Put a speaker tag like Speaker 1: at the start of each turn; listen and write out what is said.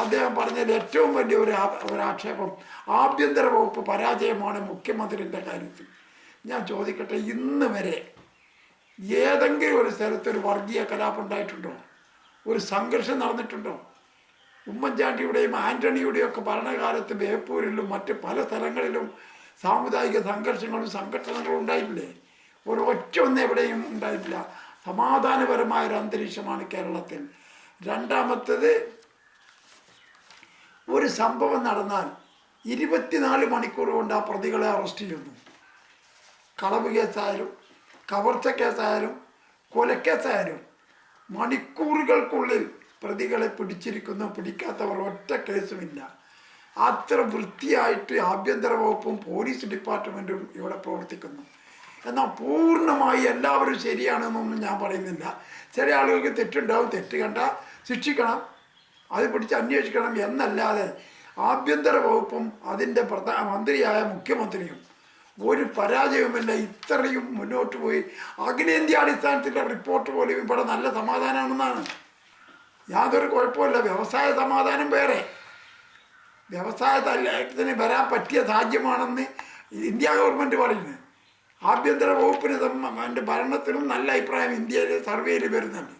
Speaker 1: അദ്ദേഹം പറഞ്ഞതിൽ ഏറ്റവും വലിയ ഒരു ഒരാക്ഷേപം ആഭ്യന്തര വകുപ്പ് പരാജയമാണ് മുഖ്യമന്ത്രിന്റെ കാര്യത്തിൽ. ഞാൻ ചോദിക്കട്ടെ ഇന്ന് വരെ ഏതെങ്കിലും ഒരു സ്ഥലത്ത് ഒരു വർഗീയ കലാപം ഉണ്ടായിട്ടുണ്ടോ? ഒരു സംഘർഷം നടന്നിട്ടുണ്ടോ? ഉമ്മൻചാണ്ടിയുടെയും ആന്റണിയുടെയും ഒക്കെ ഭരണകാലത്ത് ബേപ്പൂരിലും മറ്റ് പല സ്ഥലങ്ങളിലും സാമുദായിക സംഘർഷങ്ങളും സംഘടനകളും ഉണ്ടായിട്ടില്ലേ? ഒരു ഒറ്റ ഒന്നും എവിടെയും ഉണ്ടായിട്ടില്ല. സമാധാനപരമായ ഒരു അന്തരീക്ഷമാണ് കേരളത്തിൽ. രണ്ടാമത്തത് ഒരു സംഭവം നടന്നാൽ ഇരുപത്തിനാല് മണിക്കൂർ കൊണ്ട് ആ പ്രതികളെ അറസ്റ്റ് ചെയ്യുന്നു. കളവ് കേസായാലും കവർച്ച കേസായാലും കൊലക്കേസായാലും മണിക്കൂറുകൾക്കുള്ളിൽ പ്രതികളെ പിടിച്ചിരിക്കുന്നു പിടിക്കാത്തവർ ഒറ്റ കേസുമില്ല. അത്ര വൃത്തിയായിട്ട് ആഭ്യന്തര വകുപ്പും പോലീസ് ഡിപ്പാർട്ട്മെന്റും ഇവിടെ പ്രവർത്തിക്കുന്നു. എന്നാൽ പൂർണമായി എല്ലാവരും ശരിയാണെന്നൊന്നും ഞാൻ പറയുന്നില്ല. ചില ആളുകൾക്ക് തെറ്റുണ്ടാവും തെറ്റ് കണ്ട ശിക്ഷിക്കണം. അത് പിടിച്ച് അന്വേഷിക്കണം എന്നല്ലാതെ ആഭ്യന്തര വകുപ്പും അതിന്റെ പ്രധാന മന്ത്രിയായ മുഖ്യമന്ത്രിയും ഒരു പരാജയവുമില്ല. ഇത്രയും മുന്നോട്ട് പോയി. അഖിലേന്ത്യ അടിസ്ഥാനത്തിന്റെ റിപ്പോർട്ട് പോലും ഇവിടെ നല്ല സമാധാനമാണെന്നാണ്. യാതൊരു കുഴപ്പമില്ല വ്യവസായ സമാധാനം വേറെ. വ്യവസായ തലത്തിന് വരാൻ പറ്റിയ സാഹചര്യമാണെന്ന് ഇന്ത്യ ഗവൺമെന്റ് പറയുന്നത് ആഭ്യന്തര വകുപ്പിന് എന്റെ ഭരണത്തിനും നല്ല അഭിപ്രായം ഇന്ത്യയിൽ സർവേയിൽ വരുന്നുണ്ട്.